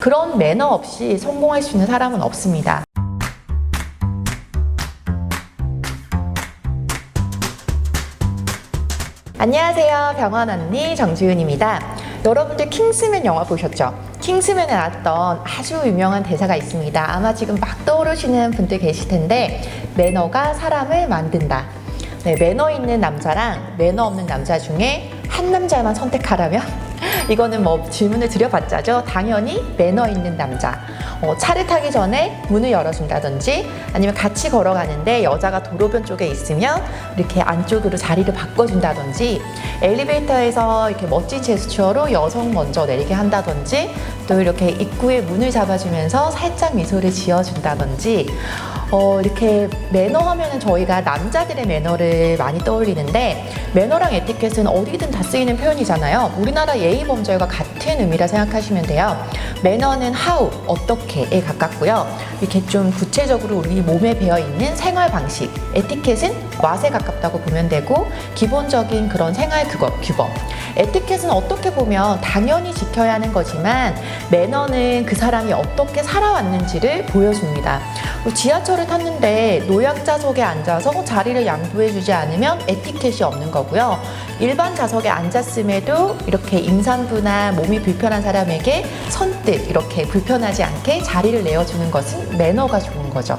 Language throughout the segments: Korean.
그런 매너 없이 성공할 수 있는 사람은 없습니다. 안녕하세요. 병원 언니 정지윤입니다. 여러분들 킹스맨 영화 보셨죠? 킹스맨에 나왔던 아주 유명한 대사가 있습니다. 아마 지금 막 떠오르시는 분들 계실 텐데 매너가 사람을 만든다. 네, 매너 있는 남자랑 매너 없는 남자 중에 한 남자만 선택하라면 이거는 뭐 질문을 드려봤자죠. 당연히 매너 있는 남자. 어, 차를 타기 전에 문을 열어준다든지 아니면 같이 걸어가는데 여자가 도로변 쪽에 있으면 이렇게 안쪽으로 자리를 바꿔준다든지 엘리베이터에서 이렇게 멋진 제스처로 여성 먼저 내리게 한다든지 또 이렇게 입구에 문을 잡아주면서 살짝 미소를 지어준다든지 어, 이렇게 매너 하면은 저희가 남자들의 매너를 많이 떠올리는데 매너랑 에티켓은 어디든 다 쓰이는 표현이잖아요. 우리나라 예의 범절과 같은 의미라 생각하시면 돼요. 매너는 how, 어떻게에 가깝고요. 이렇게 좀 구체적으로 우리 몸에 배어 있는 생활 방식, 에티켓은 맛에 가깝다고 보면 되고 기본적인 그런 생활 규범, 규범. 에티켓은 어떻게 보면 당연히 지켜야 하는 거지만 매너는 그 사람이 어떻게 살아왔는지를 보여줍니다. 뭐 지하철을 탔는데 노약자석에 앉아서 자리를 양보해주지 않으면 에티켓이 없는 거고요. 일반 좌석에 앉았음에도 이렇게 임산부나 몸이 불편한 사람에게 선뜻 이렇게 불편하지 않게 자리를 내어주는 것은 매너가 좋은 거죠.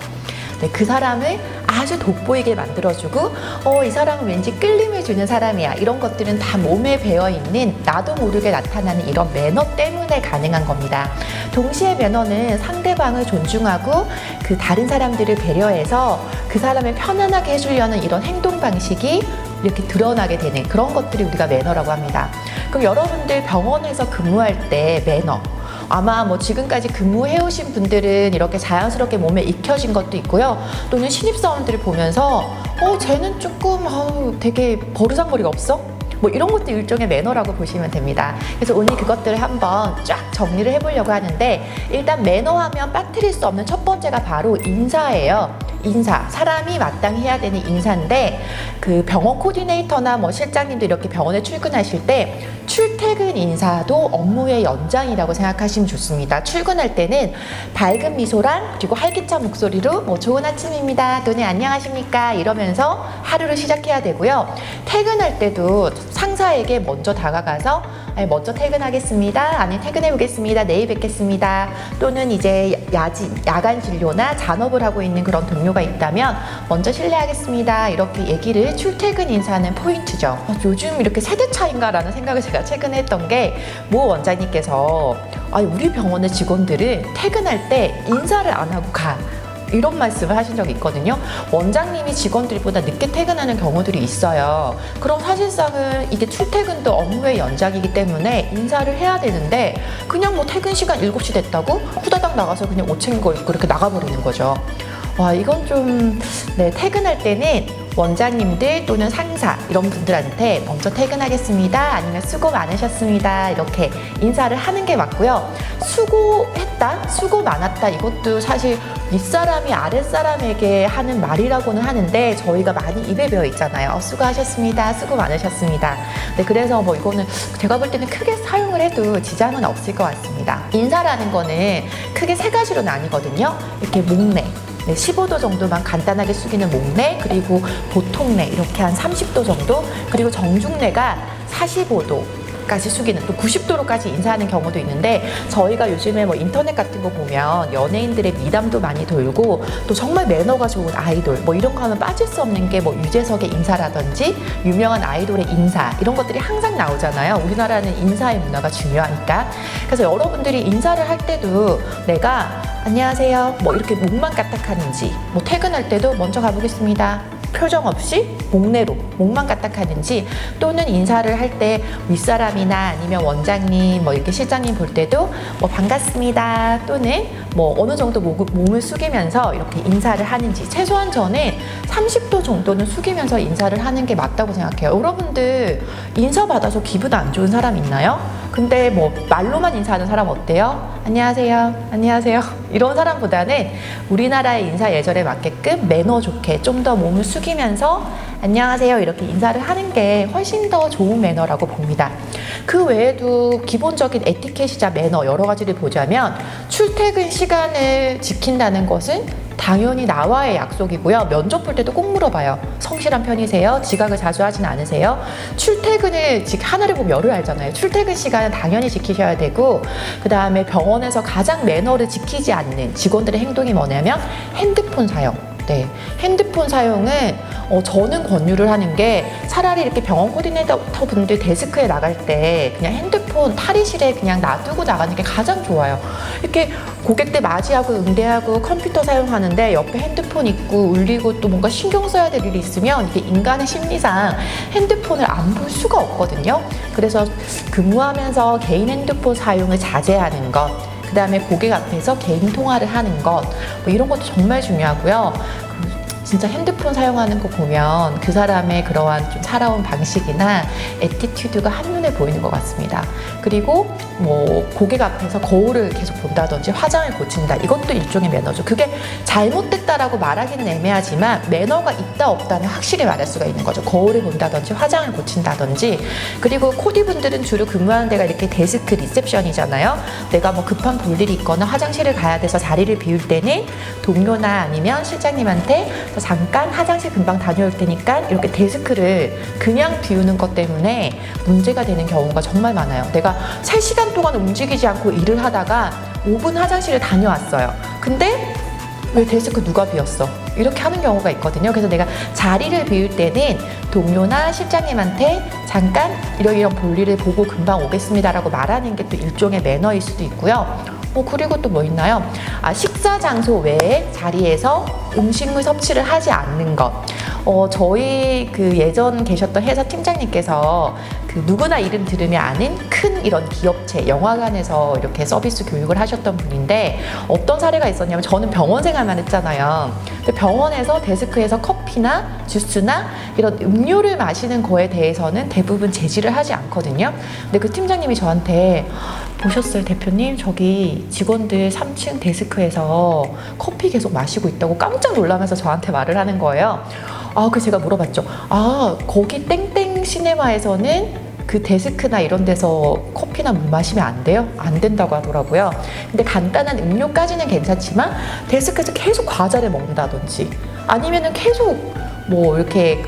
네, 그 사람을 아주 돋보이게 만들어주고, 어, 이 사람은 왠지 끌림을 주는 사람이야. 이런 것들은 다 몸에 배어 있는 나도 모르게 나타나는 이런 매너 때문에 가능한 겁니다. 동시에 매너는 상대방을 존중하고 그 다른 사람들을 배려해서 그 사람을 편안하게 해주려는 이런 행동 방식이 이렇게 드러나게 되는 그런 것들이 우리가 매너라고 합니다. 그럼 여러분들 병원에서 근무할 때 매너, 아마 뭐 지금까지 근무해 오신 분들은 이렇게 자연스럽게 몸에 익혀진 것도 있고요. 또는 신입사원들을 보면서 어 쟤는 조금 아우 되게 버르장머리가 없어? 뭐 이런 것도 일종의 매너라고 보시면 됩니다. 그래서 오늘 그것들을 한번 쫙 정리를 해보려고 하는데 일단 매너하면 빠뜨릴 수 없는 첫 번째가 바로 인사예요. 인사. 사람이 마땅히 해야 되는 인사인데 그 병원 코디네이터나 뭐 실장님도 이렇게 병원에 출근하실 때 출퇴근 인사도 업무의 연장이라고 생각하시면 좋습니다. 출근할 때는 밝은 미소랑 그리고 활기찬 목소리로 뭐 좋은 아침입니다. 또는 안녕하십니까 이러면서 하루를 시작해야 되고요. 퇴근할 때도 상사에게 먼저 다가가서 먼저 퇴근하겠습니다. 아니 퇴근해 보겠습니다. 내일 뵙겠습니다. 또는 이제 야지, 야간 진료나 잔업을 하고 있는 그런 동료가 있다면 먼저 실례하겠습니다. 이렇게 얘기를 출퇴근 인사하는 포인트죠. 어, 요즘 이렇게 세대 차인가라는 생각을 제가 최근에 했던 게 모 원장님께서 아니, 우리 병원의 직원들은 퇴근할 때 인사를 안 하고 가. 이런 말씀을 하신 적이 있거든요. 원장님이 직원들보다 늦게 퇴근하는 경우들이 있어요. 그럼 사실상은 이게 출퇴근도 업무의 연장이기 때문에 인사를 해야 되는데 그냥 뭐 퇴근 시간 7시 됐다고 후다닥 나가서 그냥 옷 챙겨 입고 이렇게 나가버리는 거죠. 와, 이건 좀, 네, 퇴근할 때는 원장님들 또는 상사 이런 분들한테 먼저 퇴근하겠습니다. 아니면 수고 많으셨습니다. 이렇게 인사를 하는 게 맞고요. 수고했다, 수고 많았다 이것도 사실 윗사람이 아랫사람에게 하는 말이라고는 하는데 저희가 많이 입에 배어 있잖아요. 어, 수고하셨습니다. 수고 많으셨습니다. 네, 그래서 뭐 이거는 제가 볼 때는 크게 사용을 해도 지장은 없을 것 같습니다. 인사라는 거는 크게 세 가지로 나뉘거든요. 이렇게 목내, 네, 15도 정도만 간단하게 숙이는 목내 그리고 보통내 이렇게 한 30도 정도. 그리고 정중내가 45도 까지 숙이는 또 90도로까지 인사하는 경우도 있는데 저희가 요즘에 뭐 인터넷 같은 거 보면 연예인들의 미담도 많이 돌고 또 정말 매너가 좋은 아이돌 뭐 이런 거 하면 빠질 수 없는 게 뭐 유재석의 인사라든지 유명한 아이돌의 인사 이런 것들이 항상 나오잖아요 우리나라는 인사의 문화가 중요하니까 그래서 여러분들이 인사를 할 때도 내가 안녕하세요. 뭐 이렇게 목만 까딱하는지, 뭐 퇴근할 때도 먼저 가보겠습니다. 표정 없이 목내로 목만 까딱하는지 또는 인사를 할 때 윗사람이나 아니면 원장님 뭐 이렇게 실장님 볼 때도 뭐 반갑습니다 또는 뭐 어느 정도 목, 몸을 숙이면서 이렇게 인사를 하는지 최소한 저는 30도 정도는 숙이면서 인사를 하는 게 맞다고 생각해요. 여러분들 인사 받아서 기분 안 좋은 사람 있나요? 근데 뭐 말로만 인사하는 사람 어때요? 안녕하세요. 안녕하세요. 이런 사람보다는 우리나라의 인사 예절에 맞게끔 매너 좋게 좀 더 몸을 숙이면서 안녕하세요 이렇게 인사를 하는 게 훨씬 더 좋은 매너라고 봅니다. 그 외에도 기본적인 에티켓이자 매너 여러 가지를 보자면 출퇴근 시간을 지킨다는 것은 당연히 나와의 약속이고요. 면접 볼 때도 꼭 물어봐요. 성실한 편이세요? 지각을 자주 하진 않으세요? 출퇴근을 즉 하나를 보면 열을 알잖아요. 출퇴근 시간은 당연히 지키셔야 되고 그 다음에 병원에서 가장 매너를 지키지 않는 직원들의 행동이 뭐냐면 핸드폰 사용. 네, 핸드폰 사용은 어, 저는 권유를 하는 게 차라리 이렇게 병원 코디네이터 분들 데스크에 나갈 때 그냥 핸드폰 탈의실에 그냥 놔두고 나가는 게 가장 좋아요. 이렇게 고객들 맞이하고 응대하고 컴퓨터 사용하는데 옆에 핸드폰 있고 울리고 또 뭔가 신경 써야 될 일이 있으면 이게 인간의 심리상 핸드폰을 안 볼 수가 없거든요. 그래서 근무하면서 개인 핸드폰 사용을 자제하는 것. 그 다음에 고객 앞에서 개인 통화를 하는 것, 뭐 이런 것도 정말 중요하고요. 그 진짜 핸드폰 사용하는 거 보면 그 사람의 그러한 좀 살아온 방식이나 에티튜드가 한눈에 보이는 것 같습니다. 그리고 뭐 고객 앞에서 거울을 계속 본다든지 화장을 고친다. 이것도 일종의 매너죠. 그게 잘못됐다라고 말하기는 애매하지만 매너가 있다 없다는 확실히 말할 수가 있는 거죠. 거울을 본다든지 화장을 고친다든지 그리고 코디분들은 주로 근무하는 데가 이렇게 데스크 리셉션이잖아요. 내가 뭐 급한 볼일이 있거나 화장실을 가야 돼서 자리를 비울 때는 동료나 아니면 실장님한테 잠깐 화장실 금방 다녀올 테니까 이렇게 데스크를 그냥 비우는 것 때문에 문제가 되는 경우가 정말 많아요. 내가 3시간 동안 움직이지 않고 일을 하다가 5분 화장실을 다녀왔어요. 근데 왜 데스크 누가 비웠어? 이렇게 하는 경우가 있거든요. 그래서 내가 자리를 비울 때는 동료나 실장님한테 잠깐 이런 이런 볼일을 보고 금방 오겠습니다라고 말하는 게 또 일종의 매너일 수도 있고요. 어, 그리고 또 뭐 있나요? 아, 식사 장소 외에 자리에서 음식물 섭취를 하지 않는 것. 어, 저희 그 예전 계셨던 회사 팀장님께서 그 누구나 이름 들으면 아는 큰 이런 기업체, 영화관에서 이렇게 서비스 교육을 하셨던 분인데 어떤 사례가 있었냐면 저는 병원 생활만 했잖아요. 근데 병원에서 데스크에서 커피나 주스나 이런 음료를 마시는 거에 대해서는 대부분 제지를 하지 않거든요. 근데 그 팀장님이 저한테 보셨어요, 대표님? 저기 직원들 3층 데스크에서 커피 계속 마시고 있다고 깜짝 놀라면서 저한테 말을 하는 거예요. 아, 그 제가 물어봤죠. 아, 거기 땡땡 시네마에서는 그 데스크나 이런 데서 커피나 물 마시면 안 돼요? 안 된다고 하더라고요. 근데 간단한 음료까지는 괜찮지만 데스크에서 계속 과자를 먹는다든지 아니면은 계속 뭐 이렇게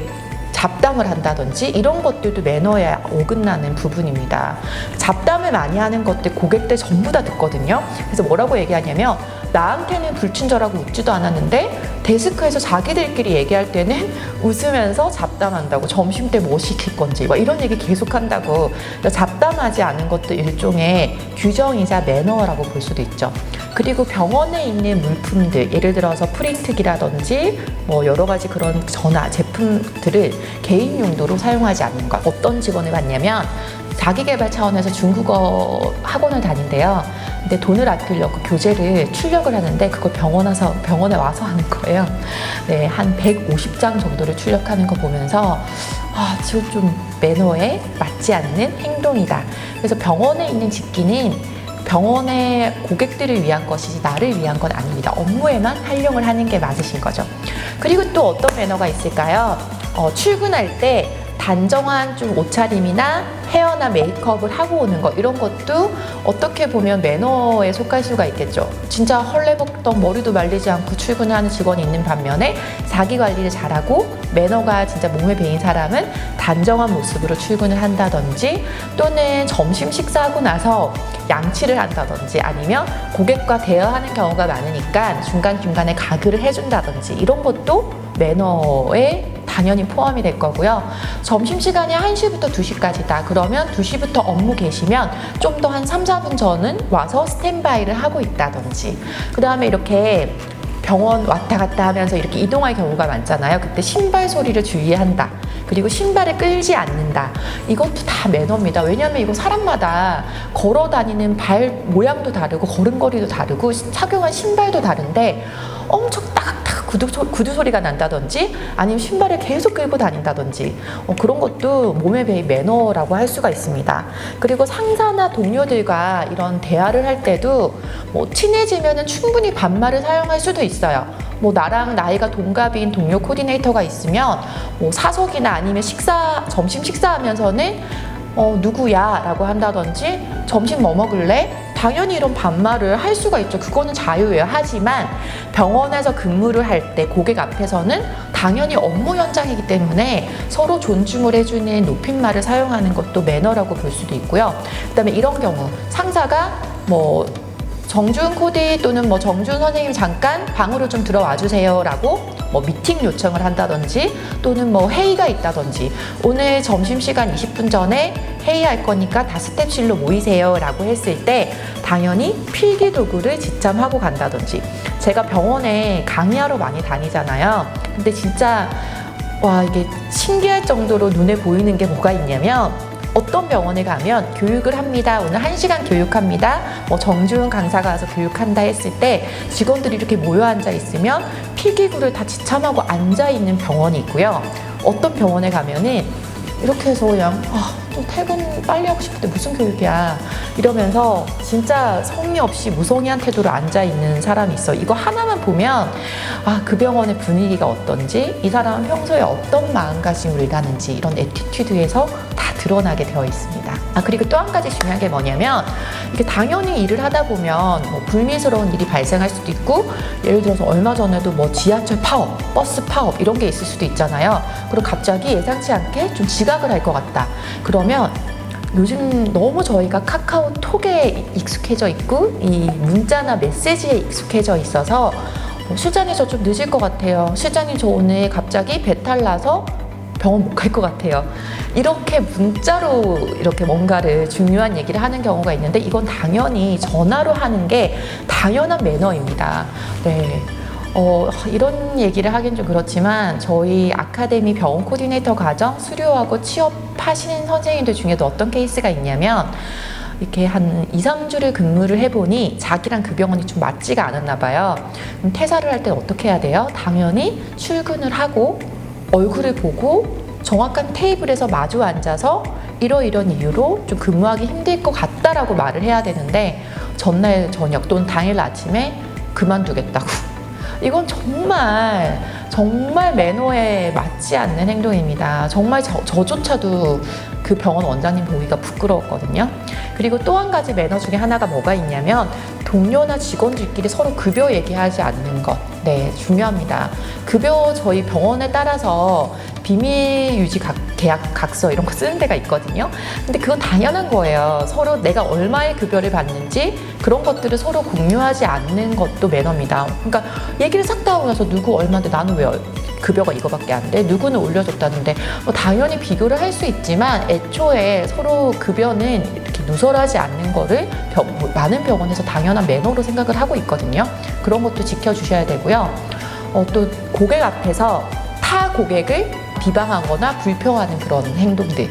잡담을 한다든지 이런 것들도 매너에 어긋나는 부분입니다. 잡담을 많이 하는 것들 고객들 전부 다 듣거든요. 그래서 뭐라고 얘기하냐면 나한테는 불친절하고 웃지도 않았는데 데스크에서 자기들끼리 얘기할 때는 웃으면서 잡담한다고 점심 때 뭐 시킬 건지 막 이런 얘기 계속 한다고 그러니까 잡담하지 않은 것도 일종의 규정이자 매너라고 볼 수도 있죠. 그리고 병원에 있는 물품들 예를 들어서 프린트기라든지 뭐 여러 가지 그런 전화 제품들을 개인 용도로 사용하지 않는 것 어떤 직원을 봤냐면 자기개발 차원에서 중국어 학원을 다닌대요. 근데 돈을 아끼려고 교재를 출력을 하는데 그걸 병원 와서 병원에 와서 하는 거예요. 네, 한 150장 정도를 출력하는 거 보면서 아, 지금 좀 매너에 맞지 않는 행동이다. 그래서 병원에 있는 집기는 병원의 고객들을 위한 것이지 나를 위한 건 아닙니다. 업무에만 활용을 하는 게 맞으신 거죠. 그리고 또 어떤 매너가 있을까요? 어, 출근할 때 단정한 좀 옷차림이나 헤어나 메이크업을 하고 오는 것 이런 것도 어떻게 보면 매너에 속할 수가 있겠죠. 진짜 헐레벅떡 머리도 말리지 않고 출근하는 직원이 있는 반면에 자기 관리를 잘하고 매너가 진짜 몸에 배인 사람은 단정한 모습으로 출근을 한다든지 또는 점심 식사하고 나서 양치를 한다든지 아니면 고객과 대화하는 경우가 많으니까 중간중간에 가글을 해준다든지 이런 것도 매너에 당연히 포함이 될 거고요. 점심시간이 1시부터 2시까지다. 그러면 2시부터 업무 계시면 좀 더 한 3, 4분 전은 와서 스탠바이를 하고 있다든지. 그 다음에 이렇게 병원 왔다 갔다 하면서 이렇게 이동할 경우가 많잖아요. 그때 신발 소리를 주의한다. 그리고 신발을 끌지 않는다. 이것도 다 매너입니다. 왜냐하면 이거 사람마다 걸어 다니는 발 모양도 다르고 걸음걸이도 다르고 착용한 신발도 다른데 엄청 딱딱 구두, 소, 구두 소리가 난다든지 아니면 신발을 계속 끌고 다닌다든지 어, 그런 것도 몸에 배인 매너라고 할 수가 있습니다. 그리고 상사나 동료들과 이런 대화를 할 때도 뭐 친해지면 충분히 반말을 사용할 수도 있어요. 뭐 나랑 나이가 동갑인 동료 코디네이터가 있으면 뭐 사석이나 아니면 식사 점심 식사하면서는 어, 누구야? 라고 한다든지 점심 뭐 먹을래? 당연히 이런 반말을 할 수가 있죠. 그거는 자유예요. 하지만 병원에서 근무를 할 때 고객 앞에서는 당연히 업무 현장이기 때문에 서로 존중을 해주는 높임말을 사용하는 것도 매너라고 볼 수도 있고요. 그다음에 이런 경우 상사가 뭐 정준 코디 또는 뭐 정준 선생님 잠깐 방으로 좀 들어와 주세요라고 뭐 미팅 요청을 한다든지 또는 뭐 회의가 있다든지 오늘 점심시간 20분 전에 회의할 거니까 다 스텝실로 모이세요 라고 했을 때 당연히 필기 도구를 지참하고 간다든지 제가 병원에 강의하러 많이 다니잖아요. 근데 진짜 와 이게 신기할 정도로 눈에 보이는 게 뭐가 있냐면 어떤 병원에 가면 교육을 합니다. 오늘 한시간 교육합니다. 뭐 정주은 강사가 와서 교육한다 했을 때 직원들이 이렇게 모여 앉아 있으면 필기구를 다 지참하고 앉아 있는 병원이 있고요. 어떤 병원에 가면은 이렇게 해서 그냥 아, 좀 퇴근 빨리 하고 싶은데 무슨 교육이야 이러면서 진짜 성의 없이 무성의한 태도로 앉아 있는 사람이 있어. 이거 하나만 보면 아, 그 병원의 분위기가 어떤지 이 사람은 평소에 어떤 마음가짐을 가는지 이런 에티튜드에서 다 드러나게 되어 있습니다. 아, 그리고 또 한 가지 중요한 게 뭐냐면 이게 당연히 일을 하다 보면 뭐 불미스러운 일이 발생할 수도 있고 예를 들어서 얼마 전에도 뭐 지하철 파업, 버스 파업 이런 게 있을 수도 있잖아요. 그리고 갑자기 예상치 않게 좀 지각을 할 것 같다. 그 러면 요즘 너무 저희가 카카오톡에 익숙해져 있고 이 문자나 메시지에 익숙해져 있어서 저좀 늦을 것 같아요. 실장님 저 오늘 갑자기 배탈 나서 병원 못 갈 것 같아요. 이렇게 문자로 이렇게 뭔가를 중요한 얘기를 하는 경우가 있는데 이건 당연히 전화로 하는 게 당연한 매너입니다. 네. 어, 이런 얘기를 하긴 좀 그렇지만 저희 아카데미 병원 코디네이터 과정 수료하고 취업하시는 선생님들 중에도 어떤 케이스가 있냐면 이렇게 한 2, 3주를 근무를 해보니 자기랑 그 병원이 좀 맞지가 않았나 봐요. 그럼 퇴사를 할때 어떻게 해야 돼요? 당연히 출근을 하고 얼굴을 보고 정확한 테이블에서 마주 앉아서 이러이런 이유로 좀 근무하기 힘들 것 같다라고 말을 해야 되는데 전날 저녁 또는 당일 아침에 그만두겠다고. 이건 정말 정말 매너에 맞지 않는 행동입니다. 정말 저, 저조차도 그 병원 원장님 보기가 부끄러웠거든요. 그리고 또 한 가지 매너 중에 하나가 뭐가 있냐면 동료나 직원들끼리 서로 급여 얘기하지 않는 것. 네, 중요합니다. 급여 저희 병원에 따라서 비밀 유지 각, 계약 각서 이런 거 쓰는 데가 있거든요. 근데 그건 당연한 거예요. 서로 내가 얼마의 급여를 받는지 그런 것들을 서로 공유하지 않는 것도 매너입니다. 그러니까 얘기를 싹 다 하고 나서 누구 얼마인데 나는 왜 급여가 이거밖에 안 돼? 누구는 올려줬다는데 뭐 당연히 비교를 할 수 있지만 애초에 서로 급여는 이렇게 누설하지 않는 거를 병- 뭐 많은 병원에서 당연한 매너로 생각을 하고 있거든요. 그런 것도 지켜주셔야 되고요. 어, 또 고객 앞에서 타 고객을 비방하거나 불평하는 그런 행동들.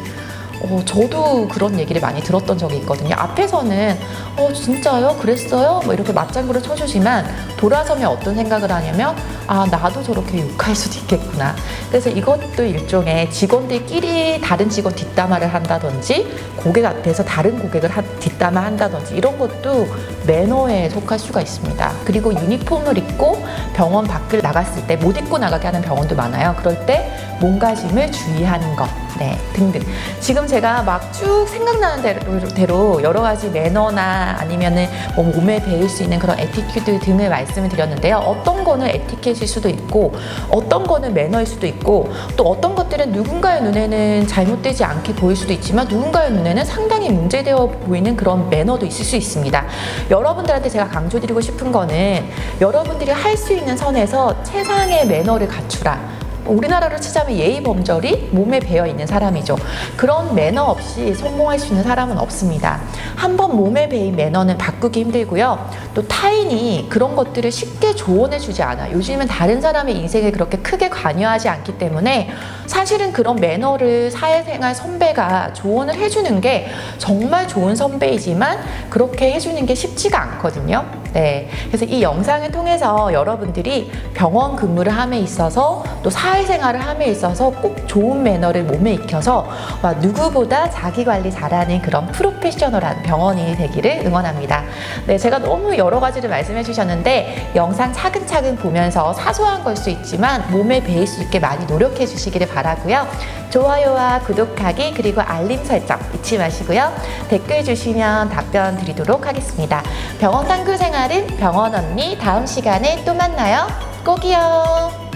어, 저도 그런 얘기를 많이 들었던 적이 있거든요. 앞에서는 어 진짜요? 그랬어요? 뭐 이렇게 맞장구를 쳐주지만 돌아서면 어떤 생각을 하냐면 아 나도 저렇게 욕할 수도 있겠구나. 그래서 이것도 일종의 직원들끼리 다른 직원 뒷담화를 한다든지 고객 앞에서 다른 고객을 한- 뒷담화 한다든지 이런 것도 매너에 속할 수가 있습니다. 그리고 유니폼을 입고 병원 밖을 나갔을 때 못 입고 나가게 하는 병원도 많아요. 그럴 때 몸가짐을 주의하는 것, 네, 등등. 지금 제가 막 쭉 생각나는 대로, 여러 가지 매너나 아니면은 뭐 몸에 배일 수 있는 그런 에티튜드 등을 말씀을 드렸는데요. 어떤 거는 에티켓일 수도 있고, 어떤 거는 매너일 수도 있고, 또 어떤 것들은 누군가의 눈에는 잘못되지 않게 보일 수도 있지만 누군가의 눈에는 상당히 문제되어 보이는 그런 매너도 있을 수 있습니다. 여러분들한테 제가 강조드리고 싶은 거는 여러분들이 할 수 있는 선에서 최상의 매너를 갖추라. 우리나라로 치자면 예의 범절이 몸에 배어 있는 사람이죠. 그런 매너 없이 성공할 수 있는 사람은 없습니다. 한번 몸에 배인 매너는 바꾸기 힘들고요. 또 타인이 그런 것들을 쉽게 조언해 주지 않아. 요즘은 다른 사람의 인생에 그렇게 크게 관여하지 않기 때문에 사실은 그런 매너를 사회생활 선배가 조언을 해주는 게 정말 좋은 선배이지만 그렇게 해주는 게 쉽지가 않거든요. 네. 그래서 이 영상을 통해서 여러분들이 병원 근무를 함에 있어서 또 사회생활을 함에 있어서 꼭 좋은 매너를 몸에 익혀서 와, 누구보다 자기 관리 잘하는 그런 프로페셔널한 병원인이 되기를 응원합니다. 네, 제가 너무 여러 가지를 말씀해 주셨는데 영상 차근차근 보면서 사소한 걸 수 있지만 몸에 배일 수 있게 많이 노력해 주시기를 바라고요. 좋아요와 구독하기 그리고 알림 설정 잊지 마시고요. 댓글 주시면 답변 드리도록 하겠습니다. 병원 탐구 생활은 병원 언니 다음 시간에 또 만나요. 꼭이요.